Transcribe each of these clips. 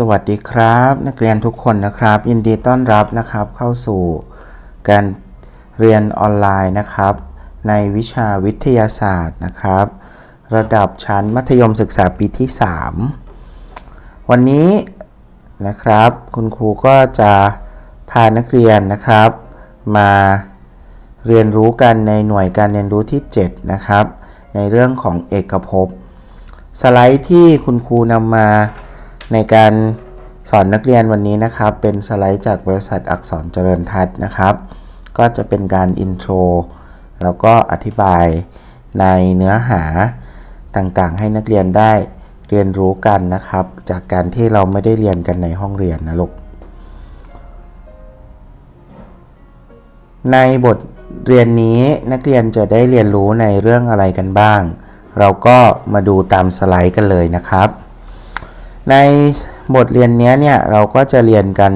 สวัสดีครับ นักเรียนทุกคนนะครับ ยินดีต้อนรับนะครับเข้าสู่การเรียนออนไลน์นะครับ ในวิชาวิทยาศาสตร์นะครับ ระดับชั้นมัธยมศึกษาปีที่ 3 วันนี้นะครับ คุณครูก็จะพานักเรียนนะครับ มาเรียนรู้กันในหน่วยการเรียนรู้ที่ 7 นะครับ ในเรื่องของเอกภพสไลด์ที่คุณครูนำมา ในการสอนนักเรียนวันนี้นะครับ เป็นสไลด์จากบริษัทอักษรเจริญทัศน์นะครับ ก็จะเป็นการอินโทรแล้วก็อธิบายในเนื้อหาต่างๆ ให้นักเรียนได้เรียนรู้กันนะครับ จากการที่เราไม่ได้เรียนกันในห้องเรียนนะลูกในบทเรียนนี้นักเรียนจะได้เรียนรู้ในเรื่องอะไรกันบ้าง เราก็มาดูตามสไลด์กันเลยนะครับ ในบทเรียนนี้เนี่ยเราก็จะเรียนกัน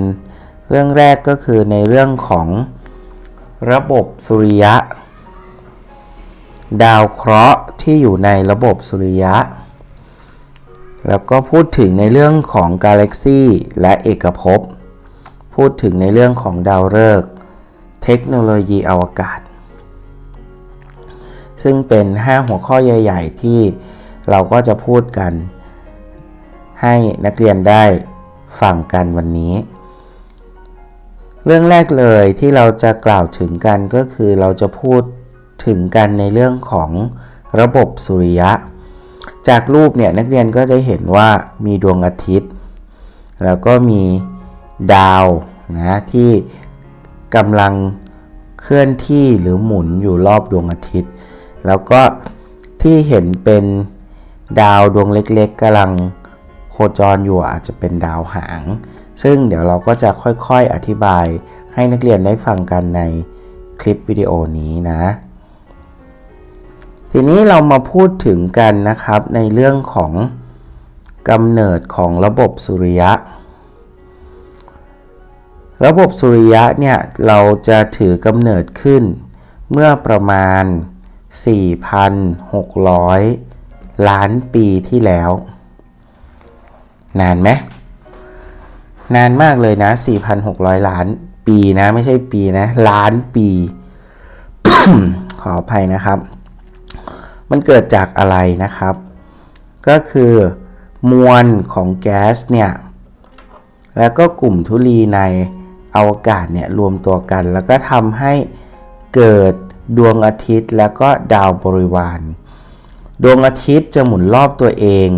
เรื่องแรกก็คือในเรื่องของระบบสุริยะ ดาวเคราะห์ที่อยู่ในระบบสุริยะ แล้วก็พูดถึงในเรื่องของกาแล็กซีและเอกภพ พูดถึงในเรื่องของดาวฤกษ์เทคโนโลยีอวกาศ ซึ่งเป็น 5 หัวข้อใหญ่ ๆ ที่เราก็จะพูดกัน ให้นักเรียนได้ฟังกันวันนี้ เรื่องแรกเลยที่เราจะกล่าวถึงกันก็คือเราจะพูดถึงกันในเรื่องของระบบสุริยะ จากรูปเนี่ยนักเรียนก็จะเห็นว่ามีดวงอาทิตย์ แล้วก็มีดาวนะที่กำลังเคลื่อนที่หรือหมุนอยู่รอบดวงอาทิตย์ แล้วก็ที่เห็นเป็นดาวดวงเล็กๆกำลัง จรอยู่อาจจะเป็นดาวหาง ซึ่งเดี๋ยวเราก็จะค่อยๆอธิบายให้นักเรียนได้ฟังกันในคลิปวิดีโอนี้นะ ทีนี้เรามาพูดถึงกันนะครับในเรื่องของกำเนิดของระบบสุริยะ ระบบสุริยะเนี่ยเราจะถือกำเนิดขึ้น เมื่อประมาณ 4,600 ล้านปีที่แล้ว นานไหมนานมากเลยนะ 4,600 ล้านปีนะ ไม่ใช่ปีนะ ล้านปี ขออภัยนะครับ มันเกิดจากอะไรนะครับ ก็คือมวลของแก๊สเนี่ย แล้วก็กลุ่มธุลีในอวกาศเนี่ยรวมตัวกัน แล้วก็ทำให้เกิดดวงอาทิตย์แล้วก็ดาวบริวาร ดวงอาทิตย์จะหมุนรอบตัวเอง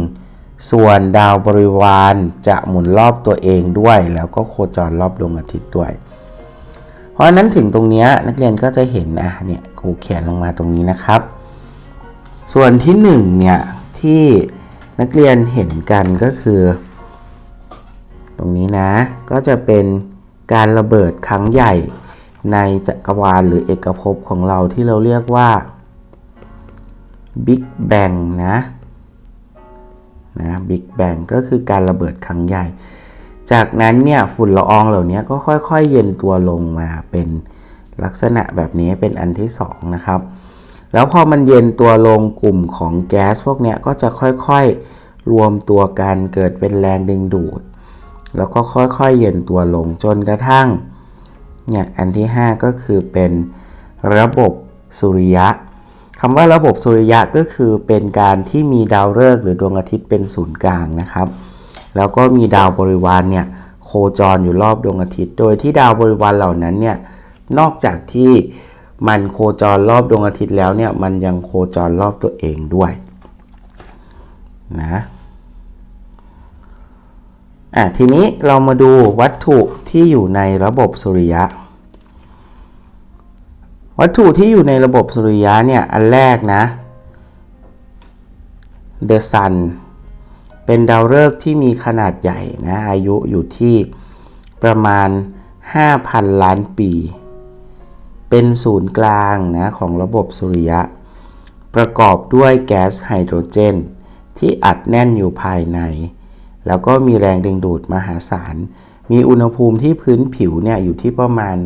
ส่วนดาวบริวารจะหมุนรอบตัวเองด้วย แล้วก็โคจรรอบดวงอาทิตย์ด้วย เพราะนั้นถึงตรงนี้นักเรียนก็จะเห็นนะเนี่ยครูเขียนลงมาตรงนี้นะครับ ส่วนที่1เนี่ยที่นักเรียนเห็นกันก็คือ ตรงนี้นะก็จะเป็นการระเบิดครั้งใหญ่ในจักรวาลหรือเอกภพของเราที่เราเรียกว่า Big Bang นะ นะ Big Bang ก็คือการระเบิดครั้งใหญ่ จากนั้นเนี่ยฝุ่นละอองเหล่านี้ก็ค่อยๆ เย็นตัวลงมาเป็นลักษณะแบบนี้เป็นอันที่2นะครับแล้วพอมันเย็นตัวลงกลุ่มของแก๊สพวกนี้ก็จะค่อยๆรวมตัวกันเกิดเป็นแรงดึงดูด แล้วก็ค่อยๆเย็นตัวลงจนกระทั่งเนี่ยอันที่ 5 ก็คือเป็นระบบสุริยะ คำว่าระบบสุริยะก็คือเป็นการที่มีดาวฤกษ์หรือดวงอาทิตย์เป็นศูนย์กลางนะครับ แล้วก็มีดาวบริวารเนี่ยโคจรอยู่รอบดวงอาทิตย์ โดยที่ดาวบริวารเหล่านั้นเนี่ยนอกจากที่มันโคจรรอบดวงอาทิตย์แล้วเนี่ยมันยังโคจรรอบตัวเองด้วยนะอะทีนี้เรามาดูวัตถุที่อยู่ในระบบสุริยะ วัตถุที่อยู่ในระบบสุริยะเนี่ย อันแรกนะ The Sun เป็นดาวฤกษ์ที่มีขนาดใหญ่นะ อายุอยู่ที่ประมาณ 5,000 ล้านปี เป็นศูนย์กลางนะของระบบสุริยะ ประกอบด้วยแก๊สไฮโดรเจน ที่อัดแน่นอยู่ภายใน แล้วก็มีแรงดึงดูดมหาศาล มีอุณหภูมิที่พื้นผิวเนี่ยอยู่ที่ประมาณ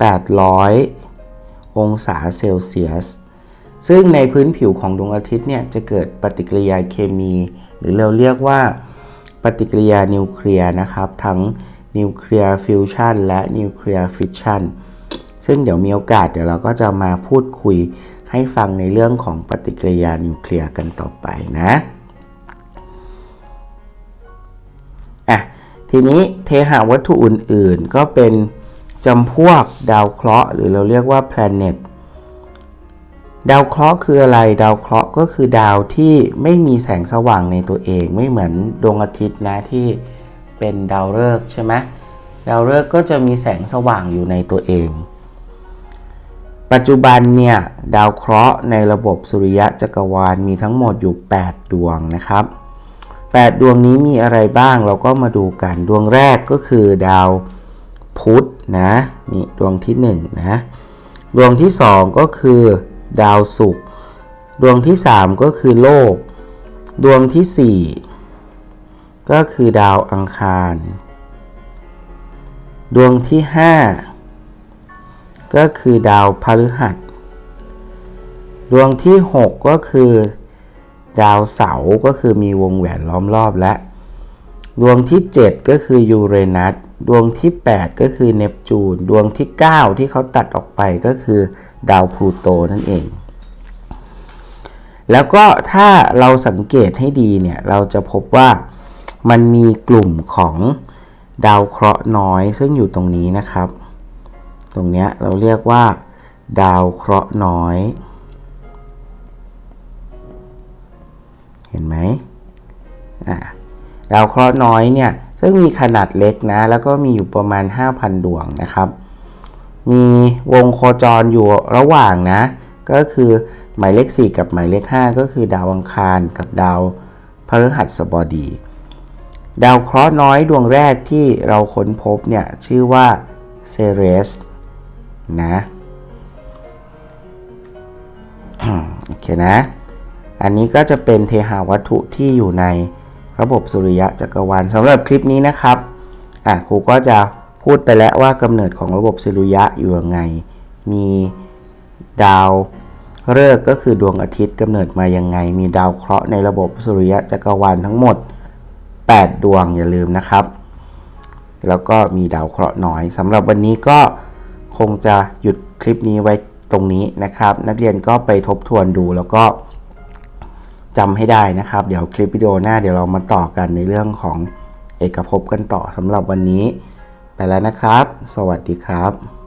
800 องศาเซลเซียส ซึ่งในพื้นผิวของดวงอาทิตย์เนี่ยจะเกิดปฏิกิริยาเคมี หรือเราเรียกว่าปฏิกิริยานิวเคลียร์นะครับ ทั้งนิวเคลียร์ฟิวชันและนิวเคลียร์ฟิชชันซึ่งเดี๋ยวมีโอกาสเดี๋ยวเราก็จะมาพูดคุยให้ฟังในเรื่องของปฏิกิริยานิวเคลียร์กันต่อไปนะอะทีนี้เทหะวัตถุอื่นๆก็เป็น จำพวกดาวเคราะห์หรือเราเรียกว่า planet ดาวเคราะห์คืออะไร ดาวเคราะห์ก็คือดาวที่ไม่มีแสงสว่างในตัวเอง ไม่เหมือนดวงอาทิตย์นะที่เป็นดาวฤกษ์ใช่ไหมดาวฤกษ์ก็จะมีแสงสว่างอยู่ในตัวเอง ปัจจุบันเนี่ยดาวเคราะห์ในระบบสุริยะจักรวาลมีทั้งหมดอยู่ 8 ดวงนะครับ 8 ดวงนี้มีอะไรบ้างเราก็มาดูกัน ดวงแรกก็คือดาว พุธนะนี่ดวงที่1นะดวงที่ 2 ก็คือดาวศุกร์ดวงที่ 3 ก็คือโลก ดวงที่ 4 ก็คือดาวอังคาร ดวงที่ 5 ก็คือดาวพฤหัส ดวงที่ 6 ก็คือ ดาวเสาร์ก็คือมีวงแหวนล้อมรอบและ ดวงที่ 7 ก็คือยูเรนัสดวงที่ 8 ก็คือเนปจูน ดวงที่ 9 ที่เขาตัดออกไปก็คือดาวพลูโตนั่นเอง แล้วก็ถ้าเราสังเกตให้ดีเนี่ย เราจะพบว่ามันมีกลุ่มของดาวเคราะห์น้อยซึ่งอยู่ตรงนี้นะครับ ตรงนี้เราเรียกว่า ดาวเคราะห์น้อย เห็นไหมอ่า ดาวเคราะห์น้อยเนี่ยซึ่งมีขนาดเล็กนะแล้วก็มีอยู่ประมาณ 5,000 ดวงนะครับ มีวงโคจรอยู่ระหว่างนะ ก็คือหมายเลข 4 กับหมายเลข 5 ก็คือดาวอังคารกับดาวพฤหัสบดี ดาวเคราะห์น้อยดวงแรกที่เราค้นพบเนี่ยชื่อว่าเซเรสนะโอเคนะ อันนี้ก็จะเป็นเทหาวัตถุที่อยู่ใน ระบบสุริยะจักรวาลสำหรับคลิปนี้นะครับอะครูก็จะพูดไปแล้วว่ากำเนิดของระบบสุริยะอยู่ยังไง มีดาวฤกษ์ก็คือดวงอาทิตย์กำเนิดมายังไง มีดาวเคราะห์ในระบบสุริยะจักรวาลทั้งหมด 8 ดวงอย่าลืมนะครับ แล้วก็มีดาวเคราะห์น้อยสำหรับวันนี้ก็คงจะหยุดคลิปนี้ไว้ตรงนี้นะครับ นักเรียนก็ไปทบทวนดูแล้วก็ จำให้ได้นะครับ เดี๋ยวคลิปวิดีโอหน้าเดี๋ยวเรามาต่อกันในเรื่องของเอกภพกันต่อสำหรับวันนี้ ไปแล้วนะครับ สวัสดีครับ